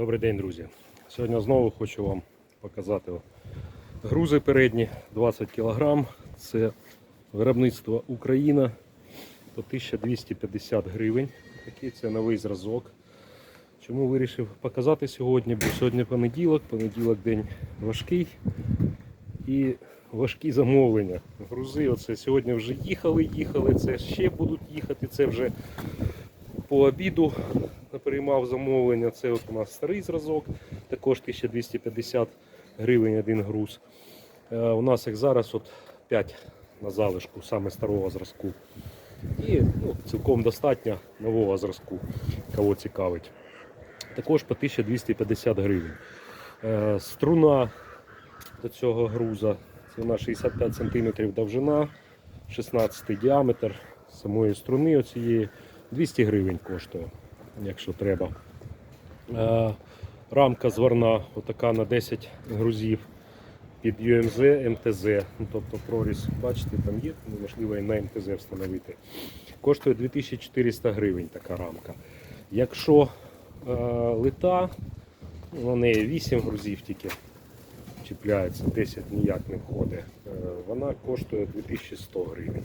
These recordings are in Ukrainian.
Добрий день, друзі. Сьогодні знову хочу вам показати грузи передні 20 кг. Це виробництво Україна по 1250 гривень. Такий це новий зразок. Чому вирішив показати сьогодні? Бо сьогодні понеділок, понеділок день важкий і важкі замовлення. Грузи оце сьогодні вже їхали, їхали, це ще будуть їхати. Це вже по обіду приймав замовлення. Це от у нас старий зразок, також 1250 гривень один груз. Е, у нас як зараз от 5 на залишку, саме старого зразку. І ну, цілком достатньо нового зразку, кого цікавить. Також по 1250 гривень. Е, струна до цього груза це на 65 см довжина, 16 діаметр самої струни оцієї 200 гривень коштує, якщо треба. Е, рамка зварна, отака на 10 грузів під UMZ, МТЗ. Ну, тобто проріз, бачите, там є, можливо і на МТЗ встановити. Коштує 2400 гривень така рамка. Якщо е, лита, на неї 8 грузів тільки чіпляється, 10 ніяк не входить. Е, Вона коштує 2100 гривень.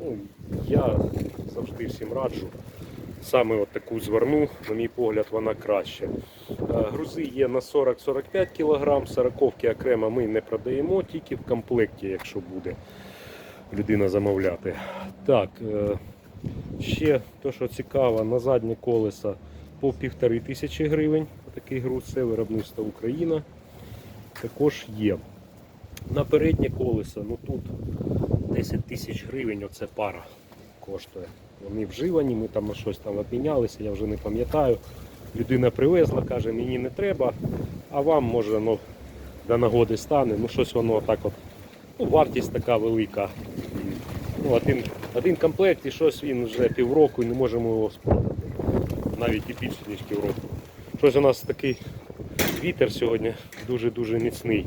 Ну, я завжди всім раджу. Саме от таку зверну, на мій погляд, вона краще. Е, Грузи є на 40-45 кг, сороковки окремо ми не продаємо, тільки в комплекті, якщо буде людина замовляти. Так, е, ще те, що цікаво, на заднє колесо по півтори тисячі гривень. Такий груз, це виробництво Україна. Також є. На переднє колесо, ну тут 10 тисяч гривень, оце пара коштує. Вони вживані, ми там щось там обмінялися, я вже не пам'ятаю. Людина привезла, каже, мені не треба, а вам може ну, до нагоди стане. Ну щось воно так от. Ну, вартість така велика. Ну, один, один комплект і щось він вже півроку і не можемо його спродати. Навіть і більше, ніж півроку. Щось у нас такий вітер сьогодні дуже-дуже міцний.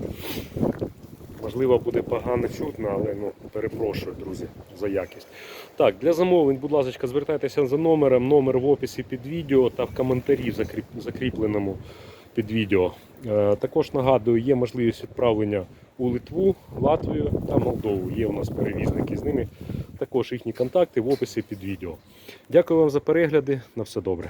Можливо, буде погано чутно, але ну, перепрошую, друзі, за якість. Так, для замовлень, будь ласка, звертайтеся за номером. Номер в описі під відео та в коментарі закріп... закріпленому під відео. Е, також нагадую, є можливість відправлення у Литву, Латвію та Молдову. Є у нас перевізники з ними. Також їхні контакти в описі під відео. Дякую вам за перегляди. На все добре.